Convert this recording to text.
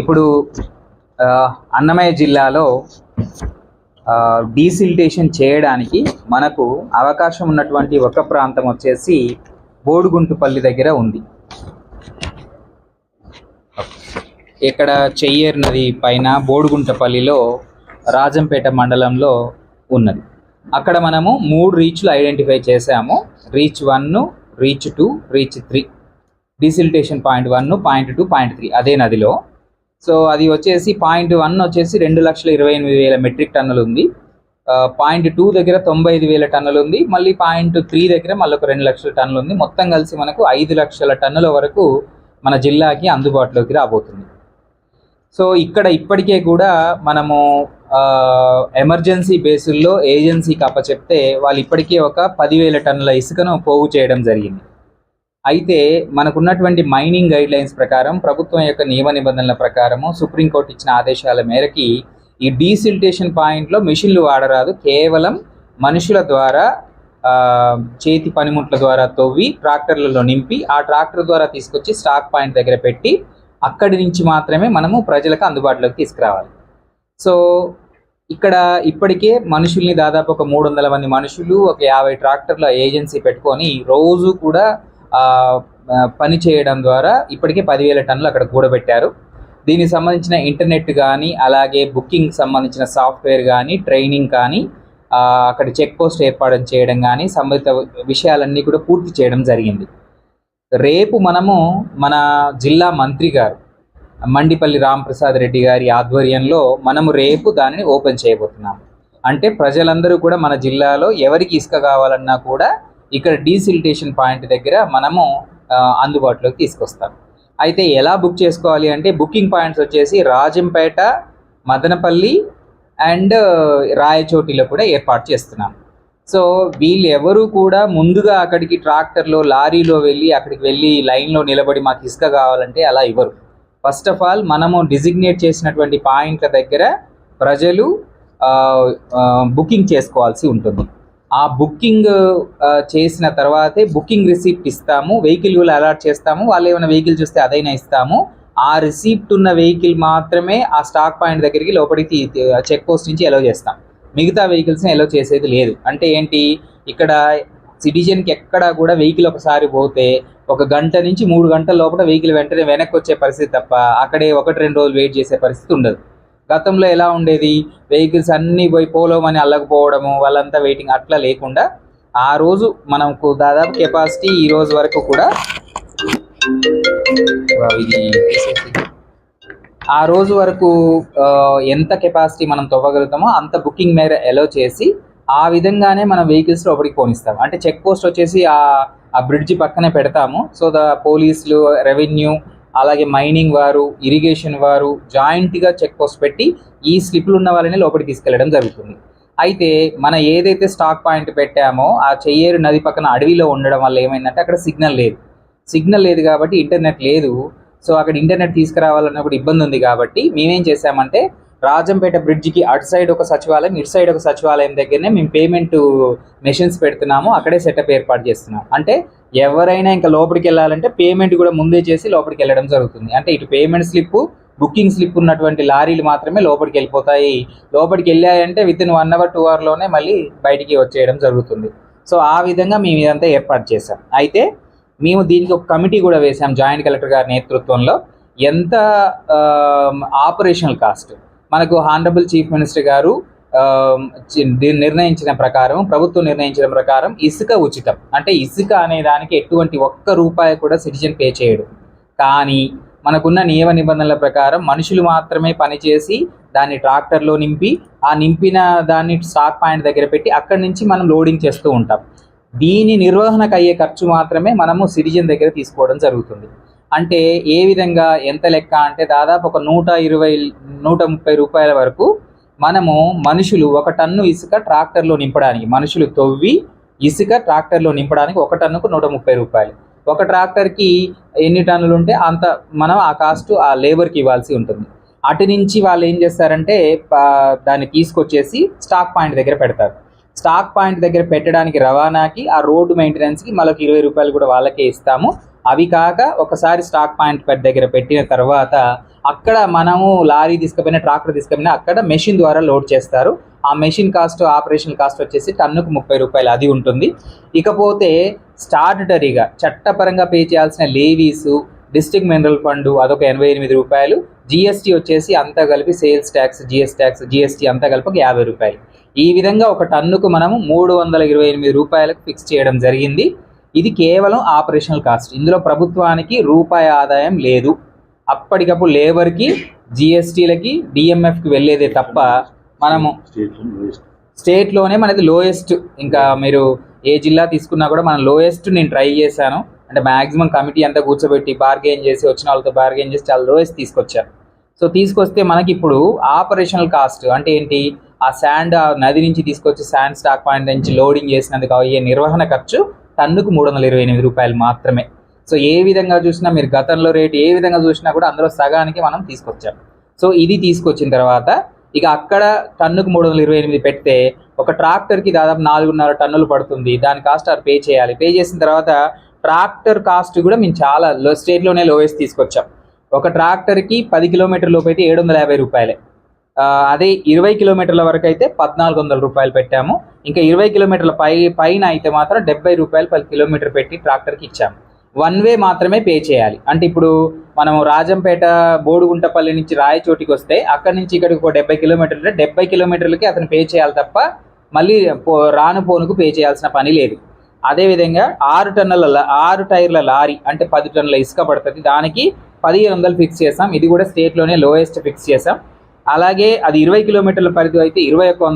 ఇప్పుడు అన్నమయ్య జిల్లాలో డీసిల్టేషన్ చేయడానికి మనకు అవకాశం ఉన్నటువంటి ఒక ప్రాంతం వచ్చేసి బోడుగుంటుపల్లి దగ్గర ఉంది. ఇక్కడ చెయ్యేరు నది పైన బోడుగుంటపల్లిలో రాజంపేట మండలంలో ఉన్నది. అక్కడ మనము మూడు రీచ్లు ఐడెంటిఫై చేసాము reach one reach two reach three. Desiltation point one point two point three అదే నదిలో. సో అది వచ్చేసి పాయింట్ వన్ వచ్చేసి రెండు లక్షల ఇరవై ఎనిమిది వేల మెట్రిక్ టన్నులు ఉంది పాయింట్ టూ దగ్గర తొంభై ఐదు వేల టన్నులు ఉంది మళ్ళీ పాయింట్ త్రీ దగ్గర మళ్ళీ ఒక రెండు లక్షల టన్నులు ఉంది మొత్తం కలిసి మనకు ఐదు లక్షల టన్నుల వరకు మన జిల్లాకి అందుబాటులోకి రాబోతుంది. సో ఇక్కడ ఇప్పటికే కూడా మనము ఎమర్జెన్సీ బేసుల్లో ఏజెన్సీకి అప్పచెప్తే వాళ్ళు ఇప్పటికే ఒక పదివేల టన్నుల ఇసుకను పోగు చేయడం జరిగింది. అయితే మనకున్నటువంటి మైనింగ్ గైడ్ లైన్స్ ప్రకారం ప్రభుత్వం యొక్క నియమ నిబంధనల ప్రకారము సుప్రీంకోర్టు ఇచ్చిన ఆదేశాల మేరకి ఈ డీసిల్టేషన్ పాయింట్లో మిషన్లు వాడరాదు. కేవలం మనుషుల ద్వారా చేతి పనిముట్ల ద్వారా తవ్వి ట్రాక్టర్లలో నింపి ఆ ట్రాక్టర్ ద్వారా తీసుకొచ్చి స్టాక్ పాయింట్ దగ్గర పెట్టి అక్కడి నుంచి మాత్రమే మనము ప్రజలకు అందుబాటులోకి తీసుకురావాలి. సో ఇక్కడ ఇప్పటికే మనుషుల్ని దాదాపు ఒక మూడు వందల మంది మనుషులు ఒక యాభై ట్రాక్టర్ల ఏజెన్సీ పెట్టుకొని రోజు కూడా పని చేయడం ద్వారా ఇప్పటికే పదివేల టన్నులు అక్కడ కూడబెట్టారు. దీనికి సంబంధించిన ఇంటర్నెట్ కానీ అలాగే బుకింగ్ సంబంధించిన సాఫ్ట్వేర్ కానీ ట్రైనింగ్ కానీ అక్కడ చెక్ పోస్ట్ ఏర్పాటు చేయడం కానీ సంబంధిత విషయాలన్నీ కూడా పూర్తి చేయడం జరిగింది. రేపు మనము మన జిల్లా మంత్రి గారు మండిపల్లి రాంప్రసాద్ రెడ్డి గారి ఆధ్వర్యంలో మనము రేపు దానిని ఓపెన్ చేయబోతున్నాము. అంటే ప్రజలందరూ కూడా మన జిల్లాలో ఎవరికి ఇసుక కావాలన్నా కూడా ఇక్కడ డీసిల్టేషన్ పాయింట్ దగ్గర మనము అందుబాటులోకి తీసుకొస్తాం. అయితే ఎలా బుక్ చేసుకోవాలి అంటే బుకింగ్ పాయింట్స్ వచ్చేసి రాజంపేట మదనపల్లి అండ్ రాయచోటిలో కూడా ఏర్పాటు చేస్తున్నాం. సో వీళ్ళు ఎవరు కూడా ముందుగా అక్కడికి ట్రాక్టర్లో లారీలో వెళ్ళి అక్కడికి వెళ్ళి లైన్లో నిలబడి మాకు ఇసుక కావాలంటే అలా ఇవ్వరు. ఫస్ట్ ఆఫ్ ఆల్ మనము డిజిగ్నేట్ చేసినటువంటి పాయింట్ల దగ్గర ప్రజలు బుకింగ్ చేసుకోవాల్సి ఉంటుంది. ఆ బుకింగ్ చేసిన తర్వాతే బుకింగ్ రిసీప్ట్ ఇస్తాము వెహికల్ కూడా అలాట్ చేస్తాము వాళ్ళు ఏమైనా వెహికల్ చూస్తే అదైనా ఇస్తాము. ఆ రిసీప్ట్ ఉన్న వెహికల్ మాత్రమే ఆ స్టాక్ పాయింట్ దగ్గరికి లోపలికి చెక్ పోస్ట్ నుంచి ఎలో చేస్తాం. మిగతా వెహికల్స్ని ఎలో చేసేది లేదు. అంటే ఏంటి? ఇక్కడ సిటిజన్కి ఎక్కడ కూడా వెహికల్ ఒకసారి పోతే ఒక గంట నుంచి మూడు గంటల లోపల వెహికల్ వెంటనే వెనక్కి వచ్చే పరిస్థితి తప్ప అక్కడే ఒకటి రెండు రోజులు వెయిట్ చేసే పరిస్థితి ఉండదు. గతంలో ఎలా ఉండేది? వెహికల్స్ అన్నీ పోయి పోలోమని అల్లకపోవడము వాళ్ళంతా వెయిటింగ్ అట్లా లేకుండా ఆ రోజు మనకు దాదాపు కెపాసిటీ ఈ రోజు వరకు కూడా ఆ రోజు వరకు ఎంత కెపాసిటీ మనం తవ్వగలుగుతామో అంత బుకింగ్ మేర ఎలో చేసి ఆ విధంగానే మనం వెహికల్స్ లోపలికి పోనిస్తాం. అంటే చెక్ పోస్ట్ వచ్చేసి ఆ ఆ బ్రిడ్జి పక్కనే పెడతాము. సో ద పోలీసులు రెవెన్యూ అలాగే మైనింగ్ వారు ఇరిగేషన్ వారు జాయింట్గా చెక్ పోస్ట్ పెట్టి ఈ స్లిప్లు ఉన్న వాళ్ళని లోపలికి తీసుకెళ్ళడం జరుగుతుంది. అయితే మన ఏదైతే స్టాక్ పాయింట్ పెట్టామో ఆ చెయ్యేరు నది పక్కన అడవిలో ఉండడం వల్ల ఏమైందంటే అక్కడ సిగ్నల్ లేదు. సిగ్నల్ లేదు కాబట్టి ఇంటర్నెట్ లేదు. సో అక్కడ ఇంటర్నెట్ తీసుకురావాలన్నప్పుడు ఇబ్బంది ఉంది కాబట్టి మేమేం చేసామంటే రాజంపేట బ్రిడ్జికి అటు సైడ్ ఒక సచివాలయం ఇటు సైడ్ ఒక సచివాలయం దగ్గరనే మేము పేమెంట్ మెషిన్స్ పెడుతున్నాము. అక్కడే సెటప్ ఏర్పాటు చేస్తున్నాం అంటే ఎవరైనా ఇంకా లోపలికి వెళ్ళాలంటే పేమెంట్ కూడా ముందే చేసి లోపలికి వెళ్ళడం జరుగుతుంది. అంటే ఇటు పేమెంట్ స్లిప్ బుకింగ్ స్లిప్ ఉన్నటువంటి లారీలు మాత్రమే లోపలికి వెళ్ళిపోతాయి. లోపలికి వెళ్ళాయంటే within one hour two అవర్లోనే మళ్ళీ బయటికి వచ్చేయడం జరుగుతుంది. సో ఆ విధంగా మేము ఇదంతా ఏర్పాటు చేసాం అయితే మేము దీనికి ఒక కమిటీ కూడా వేసాం జాయింట్ కలెక్టర్ గారి నేతృత్వంలో. ఎంత ఆపరేషనల్ కాస్ట్? మనకు హానరబుల్ చీఫ్ మినిస్టర్ గారు దీన్ని నిర్ణయించిన ప్రకారం ప్రభుత్వం నిర్ణయించిన ప్రకారం ఇసుక ఉచితం. అంటే ఇసుక అనే దానికి ఎటువంటి ఒక్క రూపాయి కూడా సిటిజన్ పే చేయడు. కానీ మనకున్న నియమ నిబంధనల ప్రకారం మనుషులు మాత్రమే పనిచేసి దాన్ని ట్రాక్టర్లో నింపి ఆ నింపిన దాన్ని స్టాక్ పాయింట్ దగ్గర పెట్టి అక్కడి నుంచి మనం లోడింగ్ చేస్తూ ఉంటాం. దీని నిర్వహణకు అయ్యే ఖర్చు మాత్రమే మనము సిటిజన్ దగ్గర తీసుకోవడం జరుగుతుంది. అంటే ఏ విధంగా ఎంత లెక్క అంటే దాదాపు ఒక నూట ఇరవై నూట ముప్పై రూపాయల వరకు మనము మనుషులు ఒక టన్ను ఇసుక ట్రాక్టర్లో నింపడానికి మనుషులు తవ్వి ఇసుక ట్రాక్టర్లో నింపడానికి ఒక టన్నుకు నూట ముప్పై రూపాయలు. ఒక ట్రాక్టర్కి ఎన్ని టన్నులు ఉంటే అంత మనం ఆ కాస్ట్ ఆ లేబర్కి ఇవ్వాల్సి ఉంటుంది. అటు నుంచి వాళ్ళు ఏం చేస్తారంటే దాన్ని తీసుకొచ్చేసి స్టాక్ పాయింట్ దగ్గర పెడతారు. స్టాక్ పాయింట్ దగ్గర పెట్టడానికి రవాణాకి ఆ రోడ్డు మెయింటెనెన్స్కి మళ్ళీ ఇరవై రూపాయలు కూడా వాళ్ళకే ఇస్తాము. అవి కాక ఒకసారి స్టాక్ పాయింట్ పెద్ద దగ్గర పెట్టిన తర్వాత అక్కడ మనము లారీ తీసుకుపోయిన ట్రాక్టర్ తీసుకుపోయినా అక్కడ మెషిన్ ద్వారా లోడ్ చేస్తారు. ఆ మెషిన్ కాస్ట్ ఆపరేషన్ కాస్ట్ వచ్చేసి టన్నుకు ముప్పై రూపాయలు అది ఉంటుంది. ఇకపోతే స్టార్టరీగా చట్టపరంగా పే చేయాల్సిన లేవీసు డిస్ట్రిక్ట్ మినరల్ ఫండ్ అదొక ఎనభై ఎనిమిది రూపాయలు. జిఎస్టీ వచ్చేసి అంతా కలిపి sales tax GS tax GST అంతా కలిపి ఒక యాభై రూపాయలు. ఈ విధంగా ఒక టన్నుకు మనము మూడు వందల ఇరవై ఎనిమిది రూపాయలకు ఫిక్స్ చేయడం జరిగింది. ఇది కేవలం ఆపరేషనల్ కాస్ట్. ఇందులో ప్రభుత్వానికి రూపాయి ఆదాయం లేదు. అప్పటికప్పుడు లేబర్కి జిఎస్టీలకి డిఎంఎఫ్కి వెళ్ళేదే తప్ప మనము స్టేట్లోనే మనది లోయెస్ట్. ఇంకా మీరు ఏ జిల్లా తీసుకున్నా కూడా మనం లోయెస్ట్ నేను ట్రై చేశాను. అంటే మ్యాక్సిమం కమిటీ అంతా కూర్చోబెట్టి బార్గెయిన్ చేసి వచ్చిన వాళ్ళతో బార్గెన్ చేసి చాలా లోయెస్ట్ తీసుకొచ్చారు. సో తీసుకొస్తే మనకి ఇప్పుడు ఆపరేషనల్ కాస్ట్ అంటే ఏంటి? ఆ శాండ్ ఆ నది నుంచి తీసుకొచ్చి శాండ్ స్టాక్ పాయింట్ నుంచి లోడింగ్ చేసినందుకు అయ్యే నిర్వహణ ఖర్చు టన్నుకు మూడు వందల ఇరవై ఎనిమిది రూపాయలు మాత్రమే. సో ఏ విధంగా చూసినా మీరు గతంలో రేటు ఏ విధంగా చూసినా కూడా అందులో సగానికి మనం తీసుకొచ్చాం. సో ఇది తీసుకొచ్చిన తర్వాత ఇక అక్కడ టన్నుకు మూడు వందల ఇరవై ఎనిమిది పెడితే ఒక ట్రాక్టర్కి దాదాపు నాలుగున్నర టన్నులు పడుతుంది. దాని కాస్ట్ అది పే చేయాలి. పే చేసిన తర్వాత ట్రాక్టర్ కాస్ట్ కూడా మేము చాలా లో స్టేట్లోనే లోవెస్ట్ తీసుకొచ్చాం. ఒక ట్రాక్టర్కి పది కిలోమీటర్ లోపు అయితే ఏడు వందల యాభై రూపాయలే. అదే ఇరవై కిలోమీటర్ల వరకు అయితే పద్నాలుగు వందల రూపాయలు పెట్టాము. ఇంకా ఇరవై కిలోమీటర్ల పై పైన అయితే మాత్రం డెబ్బై రూపాయలు పది కిలోమీటర్ పెట్టి ట్రాక్టర్కి ఇచ్చాము. వన్ వే మాత్రమే పే చేయాలి. అంటే ఇప్పుడు మనం రాజంపేట బోడుగుంటపల్లి నుంచి రాయచోటికి వస్తే అక్కడి నుంచి ఇక్కడికి ఒక డెబ్బై కిలోమీటర్లు అంటే డెబ్బై కిలోమీటర్లకి అతను పే చేయాలి తప్ప మళ్ళీ పో రాను పోనుకు పే చేయాల్సిన పని లేదు. అదేవిధంగా ఆరు టన్నుల ఆరు టైర్ల లారీ అంటే పది టన్నుల ఇసుక పడుతుంది. దానికి పదిహేను వందలు ఫిక్స్ చేసాం ఇది కూడా స్టేట్లోనే లోయెస్ట్ ఫిక్స్ చేసాం అలాగే అది ఇరవై కిలోమీటర్ల పరిధి అయితే ఇరవై ఒక్క